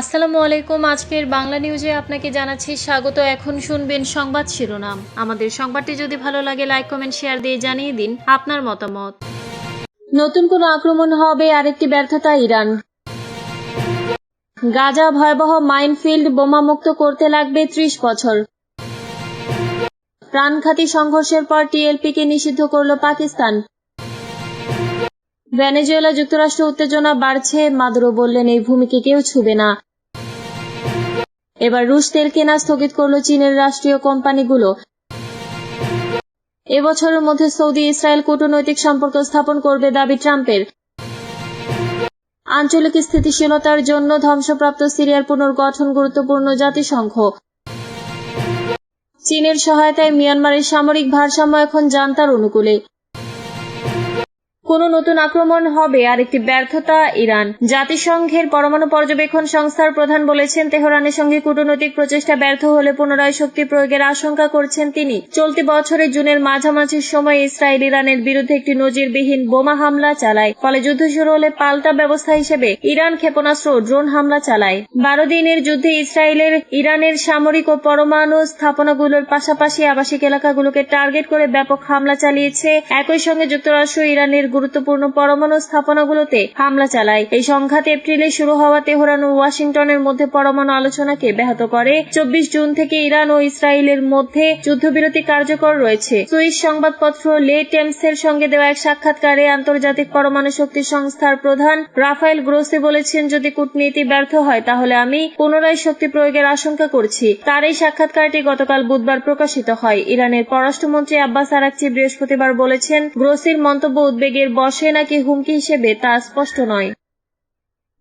আসসালামু আলাইকুম। আজকের বাংলা নিউজে আপনাকে জানাচ্ছি স্বাগত। এখন শুনবেন সংবাদ শিরোনাম। আমাদের সংবাদটি যদি ভালো লাগে লাইক কমেন্ট শেয়ার দিয়ে জানিয়ে দিন আপনার মতামত। নতুন কোনো আক্রমণ হবে আরেকটি ব্যর্থতা ইরান। গাজা ভয়াবহ মাইনফিল্ড বোমামুক্ত করতে লাগবে ত্রিশ বছর। প্রাণঘাতী সংঘর্ষের পর টিএলপিকে নিষিদ্ধ করল পাকিস্তান। ভেনেজুয়েলা যুক্তরাষ্ট্র উত্তেজনা বাড়ছে। মাদুরো বললেন, এই ভূমিকে কেউ ছুবে না। এবার রুশ তেল কেনা স্থগিত করল চীনের রাষ্ট্রীয় কোম্পানিগুলো। এবছরের মধ্যে সৌদি, ইসরায়েল কূটনৈতিক সম্পর্ক স্থাপন করবে দাবি ট্রাম্পের। আঞ্চলিক স্থিতিশীলতার জন্য ধ্বংসপ্রাপ্ত সিরিয়ার পুনর্গঠন গুরুত্বপূর্ণ জাতিসংঘ। চীনের সহায়তায় মিয়ানমারের সামরিক ভারসাম্য এখন জান্তার অনুকূলে। কোন নতুন আক্রমণ হবে আর একটি ব্যর্থতা ইরান। জাতিসংঘের পরমাণু পর্যবেক্ষণ সংস্থার প্রধান বলেছেন, তেহরানের সঙ্গে কূটনৈতিক প্রচেষ্টা ব্যর্থ হলে পুনরায় শক্তি প্রয়োগের আশঙ্কা করছেন তিনি। চলতি বছরের জুনের মাঝামাঝি সময় ইসরায়েল ইরানের বিরুদ্ধে একটি নজিরবিহীন বোমা হামলা চালায়, ফলে যুদ্ধ শুরু হলে পাল্টা ব্যবস্থা হিসেবে ইরান ক্ষেপণাস্ত্র ড্রোন হামলা চালায়। বারো দিনের যুদ্ধে ইসরায়েলের, ইরানের সামরিক ও পরমাণু স্থাপনাগুলোর পাশাপাশি আবাসিক এলাকাগুলোকে টার্গেট করে ব্যাপক হামলা চালিয়েছে। একই সঙ্গে যুক্তরাষ্ট্র ইরানের গুরুত্বপূর্ণ পরমাণু স্থাপনাগুলোতে হামলা চালায়। এই সংঘাত এপ্রিলে শুরু হওয়া তেহরান ও ওয়াশিংটনের মধ্যে পরমাণু আলোচনাকে ব্যাহত করে। চব্বিশ জুন থেকে ইরান ও ইসরায়েলের মধ্যে যুদ্ধবিরতি কার্যকর রয়েছে। সুইস সংবাদপত্র লে টেমসের সঙ্গে দেওয়া এক সাক্ষাৎকারে আন্তর্জাতিক পরমাণু শক্তি সংস্থার প্রধান রাফায়েল গ্রোসি বলেছেন, যদি কূটনীতি ব্যর্থ হয়, তাহলে আমি পুনরায় শক্তি প্রয়োগের আশঙ্কা করছি। তার এই সাক্ষাৎকারটি গতকাল বুধবার প্রকাশিত হয়। ইরানের পররাষ্ট্রমন্ত্রী আব্বাস আরাকচি বৃহস্পতিবার বলেছেন, গ্রোসির মন্তব্য উদ্বেগের বসে নাকি হুমকি হিসেবে তা স্পষ্ট নয়।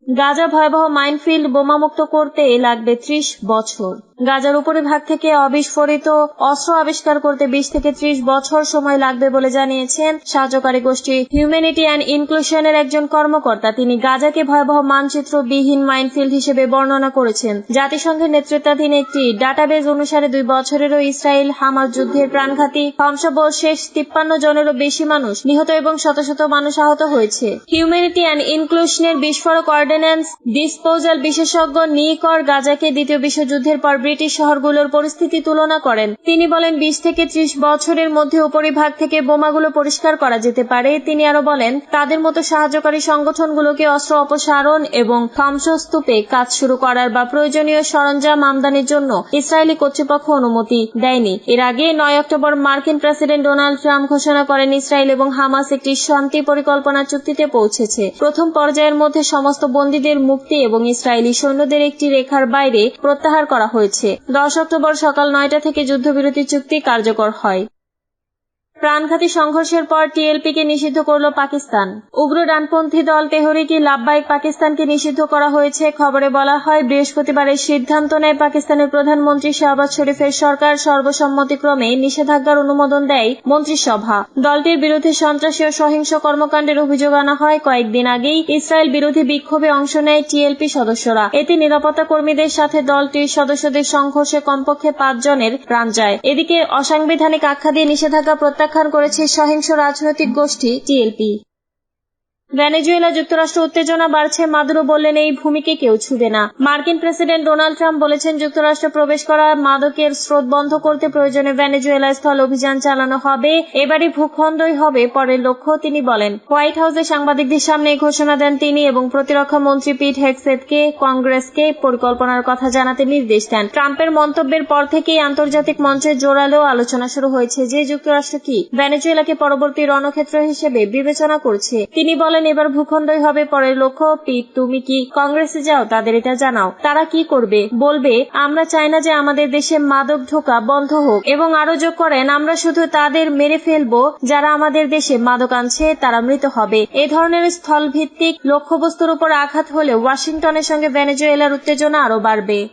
গাজা ভয়াবহ মাইনফিল্ড বোমামুক্ত করতে লাগবে ত্রিশ বছর। গাজার উপরিভাগ থেকে অবিস্ফোরিত অস্ত্র আবিষ্কার করতে বিশ থেকে ত্রিশ বছর সময় লাগবে বলে জানিয়েছেন সাহায্যকারী গোষ্ঠী হিউম্যানিটি অ্যান্ড ইনক্লুশনের একজন কর্মকর্তা। তিনি গাজাকে ভয়াবহ মানচিত্রবিহীন মাইনফিল্ড হিসেবে বর্ণনা করেছেন। জাতিসংঘের নেতৃত্বাধীন একটি ডাটাবেজ অনুসারে দুই বছরেরও ইসরায়েল হামাস যুদ্ধের প্রাণঘাতী ধ্বংসাবহ শেষ তিপ্পান্ন জনেরও বেশি মানুষ নিহত এবং শত শত মানুষ আহত হয়েছে। হিউম্যানিটি অ্যান্ড ইনক্লুশনের বিস্ফোরক অর্ডিন্যান্স ডিসপোজাল বিশেষজ্ঞ নিকর গাজাকে দ্বিতীয় বিশ্বযুদ্ধের পর ব্রিটিশ শহরগুলোর পরিস্থিতি তুলনা করেন। তিনি বলেন, বিশ থেকে ত্রিশ বছরের মধ্যে উপরিভাগ থেকে বোমাগুলো পরিষ্কার করা যেতে পারে। তিনি আরও বলেন, তাদের মতো সাহায্যকারী সংগঠনগুলোকে অস্ত্র অপসারণ এবং ধ্বংসস্তূপে কাজ শুরু করার বা প্রয়োজনীয় সরঞ্জাম আমদানির জন্য ইসরায়েলি কর্তৃপক্ষ অনুমতি দেয়নি। এর আগে নয় অক্টোবর মার্কিন প্রেসিডেন্ট ডোনাল্ড ট্রাম্প ঘোষণা করেন, ইসরায়েল এবং হামাস একটি শান্তি পরিকল্পনা চুক্তিতে পৌঁছেছে। প্রথম পর্যায়ের মধ্যে সমস্ত বন্দীদের মুক্তি এবং ইসরায়েলি সৈন্যদের একটি রেখার বাইরে প্রত্যাহার করা হয়েছে। দশ অক্টোবর সকাল নয়টা থেকে যুদ্ধবিরতি চুক্তি কার্যকর হয়। প্রাণঘাতী সংঘর্ষের পর টিএলপিকে নিষিদ্ধ করল পাকিস্তান। উগ্র ডানপন্থী দল তেহরিকি লাভবাইক পাকিস্তানকে নিষিদ্ধ করা হয়েছে। খবরে বলা হয় বৃহস্পতিবার এই সিদ্ধান্ত নেয় পাকিস্তানের প্রধানমন্ত্রী শাহবাজ শরীফের সরকার সর্বসম্মতিক্রমে নিষেধাজ্ঞার অনুমোদন দেয় মন্ত্রিসভা। দলটির বিরুদ্ধে সন্ত্রাসী ও সহিংস কর্মকাণ্ডের অভিযোগ আনা হয়। কয়েকদিন আগেই ইসরায়েল বিরোধী বিক্ষোভে অংশ নেয় টিএলপি সদস্যরা। এতে নিরাপত্তা কর্মীদের সাথে দলটির সদস্যদের সংঘর্ষে কমপক্ষে পাঁচ জনের প্রাণ যায়। এদিকে অসাংবিধানিক আখ্যা দিয়ে নিষেধাজ্ঞা প্রত্যাখ্যান করেছে সহিংস রাজনৈতিক গোষ্ঠী টিএলপি। ভেনেজুয়েলা যুক্তরাষ্ট্র উত্তেজনা বাড়ছে। মাদুরো বললেন, এই ভূমিকে কেউ ছুবে না। মার্কিন প্রেসিডেন্ট ডোনাল্ড ট্রাম্প বলেছেন, যুক্তরাষ্ট্রে প্রবেশ করা মাদকের স্রোত বন্ধ করতে প্রয়োজনে ভেনেজুয়েলা স্থল অভিযান চালানো হবে। এবারই ভূখণ্ডই হবে পরের লক্ষ্য, তিনি বলেন। হোয়াইট হাউসে সাংবাদিকদের সামনে এই ঘোষণা দেন তিনি এবং প্রতিরক্ষা মন্ত্রী পিট হেক্সেটকে কংগ্রেসকে পরিকল্পনার কথা জানাতে নির্দেশ দেন। ট্রাম্পের মন্তব্যের পর থেকেই আন্তর্জাতিক মঞ্চে জোরালো আলোচনা শুরু হয়েছে যে যুক্তরাষ্ট্র কি ভেনেজুয়েলাকে পরবর্তী রণক্ষেত্র হিসেবে বিবেচনা করছে। তিনি বলেন এবার ভূখণ্ডই হবে পরের লক্ষ্য। পিট তুমি কি কংগ্রেসে যাও? তাদের এটা জানাও। তারা কি করবে? বলবে, আমরা চাই না যে আমাদের দেশে মাদক ঢোকা বন্ধ হোক এবং আরও যোগ করেন, আমরা শুধু তাদের মেরে ফেলব। যারা আমাদের দেশে মাদক আনছে, তারা মৃত হবে। এ ধরনের স্থল ভিত্তিক লক্ষ্যবস্তুর উপর আঘাত হলে ওয়াশিংটনের সঙ্গে ভেনেজুয়েলার উত্তেজনা আরও বাড়বে।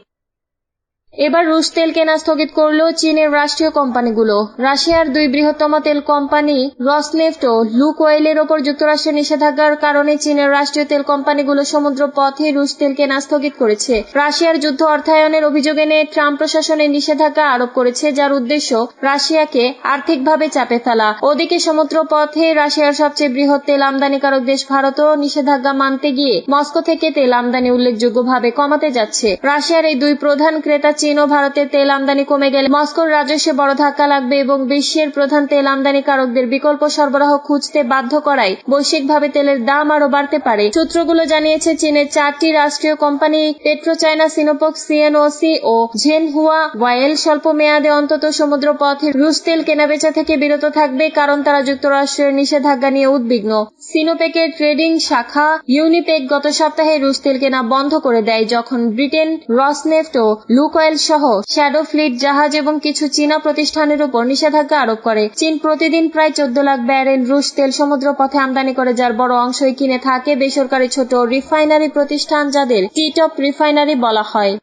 এবার রুশ তেল কেনা স্থগিত করল চীনের রাষ্ট্রীয় কোম্পানিগুলো। রাশিয়ার দুই বৃহত্তম তেল কোম্পানি রসনেফট ও লুক ওয়েলের ওপর যুক্তরাষ্ট্রের নিষেধাজ্ঞার কারণে চীনের রাষ্ট্রীয় তেল কোম্পানিগুলো সমুদ্র পথে রুশ তেল কেনা স্থগিত করেছে। রাশিয়ার যুদ্ধ অর্থায়নের অভিযোগ এনে ট্রাম্প প্রশাসনের নিষেধাজ্ঞা আরোপ করেছে, যার উদ্দেশ্য রাশিয়াকে আর্থিকভাবে চাপে ফেলা। ওদিকে সমুদ্র পথে রাশিয়ার সবচেয়ে বৃহৎ তেল আমদানিকারক দেশ ভারতও নিষেধাজ্ঞা মানতে গিয়ে মস্কো থেকে তেল আমদানি উল্লেখযোগ্যভাবে কমাতে যাচ্ছে। রাশিয়ার এই দুই প্রধান ক্রেতা চীন ও ভারতের তেল আমদানি কমে গেলে মস্কোর রাজস্বে বড় ধাক্কা লাগবে এবং বিশ্বের প্রধান তেল আমদানিকারকদের বিকল্প সরবরাহ খুঁজতে বাধ্য করায় বৈশ্বিকভাবে তেলের দাম আরও বাড়তে পারে। সূত্রগুলো জানিয়েছে, চীনের চারটি রাষ্ট্রীয় company petro China Sinopec, CNOC ও ঝেনহুয়া ওয়াইল স্বল্প মেয়াদে অন্তত সমুদ্র পথে রুশ তেল কেনাবেচা থেকে বিরত থাকবে কারণ তারা যুক্তরাষ্ট্রের নিষেধাজ্ঞা নিয়ে উদ্বিগ্ন। সিনোপেকের ট্রেডিং শাখা ইউনিপেক গত সপ্তাহে রুশ তেল কেনা বন্ধ করে দেয়, যখন ব্রিটেন, রসনেফট ও লুকয়েল সহ শ্যাডো ফ্লিট জাহাজ এবং কিছু চীনা প্রতিষ্ঠানের উপর নিষেধাজ্ঞা আরোপ করে। চীন প্রতিদিন প্রায় চোদ্দ লাখ ব্যারেল রুশ তেল সমুদ্র পথে আমদানি করে, যার বড় অংশই কিনে থাকে বেসরকারি ছোট রিফাইনারি প্রতিষ্ঠান, যাদের টিটপ রিফাইনারি বলা হয়।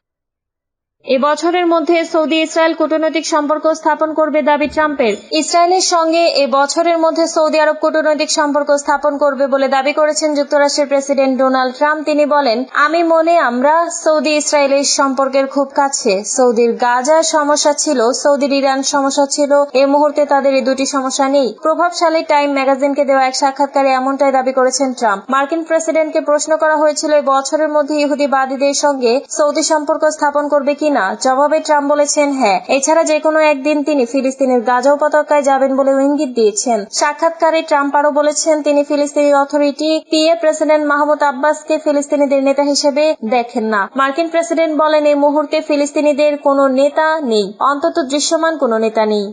এ বছরের মধ্যে সৌদি ইসরায়েল কূটনৈতিক সম্পর্ক স্থাপন করবে দাবি ট্রাম্পের। ইসরায়েলের সঙ্গে এ বছরের মধ্যে সৌদি আরব কূটনৈতিক সম্পর্ক স্থাপন করবে বলে দাবি করেছেন যুক্তরাষ্ট্রের প্রেসিডেন্ট ডোনাল্ড ট্রাম্প। তিনি বলেন, আমি মনে, আমরা সৌদি ইসরায়েলের সম্পর্কের খুব কাছে। সৌদির গাজা সমস্যা ছিল, সৌদির ইরান সমস্যা ছিল। এ মুহূর্তে তাদের এই দুটি সমস্যা নেই। প্রভাবশালী টাইম ম্যাগাজিনকে দেওয়া এক সাক্ষাৎকারে এমনটাই দাবি করেছেন ট্রাম্প। মার্কিন প্রেসিডেন্টকে প্রশ্ন করা হয়েছিল এই বছরের মধ্যে ইহুদিবাদীদের সঙ্গে সৌদি সম্পর্ক স্থাপন করবে কি কিনা জবাবে ট্রাম্প বলেছেন হ্যাঁ এছাড়া যে কোনো একদিন তিনি ফিলিস্তিনের গাজা উপত্যকায় যাবেন বলে ইঙ্গিত দিয়েছেন। সাক্ষাৎকারে ট্রাম্প আরও বলেছেন, তিনি ফিলিস্তিনি অথরিটি, পিএ প্রেসিডেন্ট মাহমুদ আব্বাসকে ফিলিস্তিনিদের নেতা হিসেবে দেখেন না। মার্কিন প্রেসিডেন্ট বলেন, এই মুহূর্তে ফিলিস্তিনিদের কোনো নেতা নেই, অন্তত দৃশ্যমান কোনো নেতা নেই।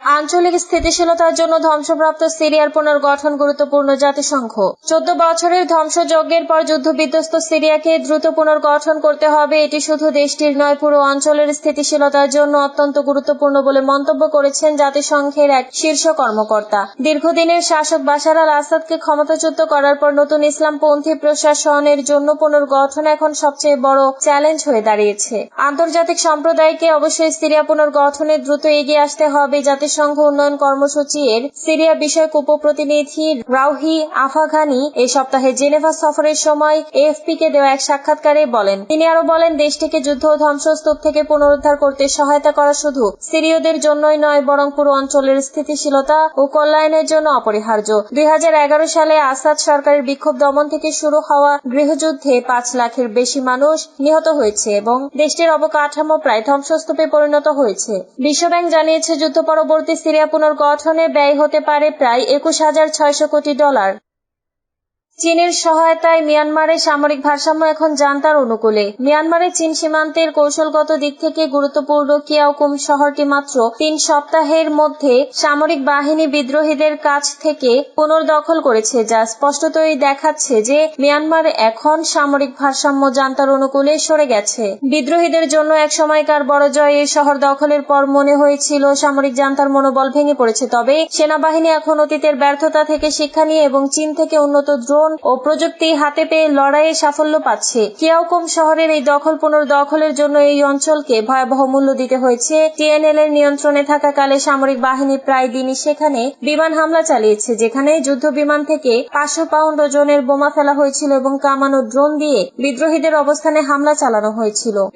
আঞ্চলিক স্থিতিশীলতার জন্য ধ্বংসপ্রাপ্ত সিরিয়ার পুনর্গঠন গুরুত্বপূর্ণ জাতিসংঘ। চোদ্দ বছরের ধ্বংসযজ্ঞের পর যুদ্ধবিধ্বস্ত সিরিয়াকে দ্রুত পুনর্গঠন করতে হবে, এটি শুধু দেশটির নয়, পুরো অঞ্চলের স্থিতিশীলতার জন্য অত্যন্ত গুরুত্বপূর্ণ বলে মন্তব্য করেছেন জাতিসংঘের এক শীর্ষ কর্মকর্তা। দীর্ঘদিনের শাসক বাশার আল আসাদকে ক্ষমতাচ্যুত করার পর নতুন ইসলামপন্থী প্রশাসনের জন্য পুনর্গঠন এখন সবচেয়ে বড় চ্যালেঞ্জ হয়ে দাঁড়িয়েছে। আন্তর্জাতিক সম্প্রদায়কে অবশ্যই সিরিয়া পুনর্গঠনে দ্রুত এগিয়ে আসতে হবে, যাতে জাতিসংঘ উন্নয়ন কর্মসূচি এর সিরিয়া বিষয়ক উপপ্রতিনিধি রাউহি আফাগানি এ সপ্তাহে জেনেভা সফরের সময় এএফপি কে দেওয়া এক সাক্ষাৎকারে বলেন, তিনি আরও বলেন, দেশটিকে যুদ্ধ ও ধ্বংসস্তূপ থেকে পুনরুদ্ধার করতে সহায়তা করা শুধু সিরীয়দের জন্যই নয়, বরং পুরো অঞ্চলের স্থিতিশীলতা ও কল্যাণের জন্য অপরিহার্য। দুই হাজার এগারো সালে আসাদ সরকারের বিক্ষোভ দমন থেকে শুরু হওয়া গৃহযুদ্ধে পাঁচ লাখের বেশি মানুষ নিহত হয়েছে এবং দেশটির অবকাঠামো প্রায় ধ্বংসস্তূপে পরিণত হয়েছে। বিশ্বব্যাংক জানিয়েছে, যুদ্ধ পরবর্তী পরবর্তী সিরিয়া পুনর্গঠনে ব্যয় হতে পারে প্রায় একুশ হাজার ছয়শো কোটি ডলার। চীনের সহায়তায় মিয়ানমারে সামরিক ভারসাম্য এখন জান্তার অনুকূলে। মিয়ানমারে চীন সীমান্তের কৌশলগত দিক থেকে গুরুত্বপূর্ণ কিয়াওকুম শহরটি মাত্র তিন সপ্তাহের মধ্যে সামরিক বাহিনী বিদ্রোহীদের কাছ থেকে পুনর্দখল করেছে, যা স্পষ্টতই দেখাচ্ছে যে মিয়ানমার এখন সামরিক ভারসাম্য জান্তার অনুকূলে সরে গেছে। বিদ্রোহীদের জন্য এক সময়কার বড় জয় এই শহর দখলের পর মনে হয়েছিল সামরিক জান্তার মনোবল ভেঙে পড়েছে, তবে সেনাবাহিনী এখন অতীতের ব্যর্থতা থেকে শিক্ষা নিয়ে এবং চীন থেকে উন্নত ড্রোন ড্রোন ও প্রযুক্তি হাতে পেয়ে লড়াইয়ে সাফল্য পাচ্ছে। কিয়াওকম শহরের এই দখল পুনর্দখলের জন্য এই অঞ্চলকে ভয়াবহ মূল্য দিতে হয়েছে। টিএনএল এর নিয়ন্ত্রণে থাকাকালে সামরিক বাহিনী প্রায় দিনই সেখানে বিমান হামলা চালিয়েছে, যেখানে যুদ্ধ বিমান থেকে পাঁচশো পাউন্ড ওজনের বোমা ফেলা হয়েছিল এবং কামানো ড্রোন দিয়ে বিদ্রোহীদের অবস্থানে হামলা চালানো হয়েছিল।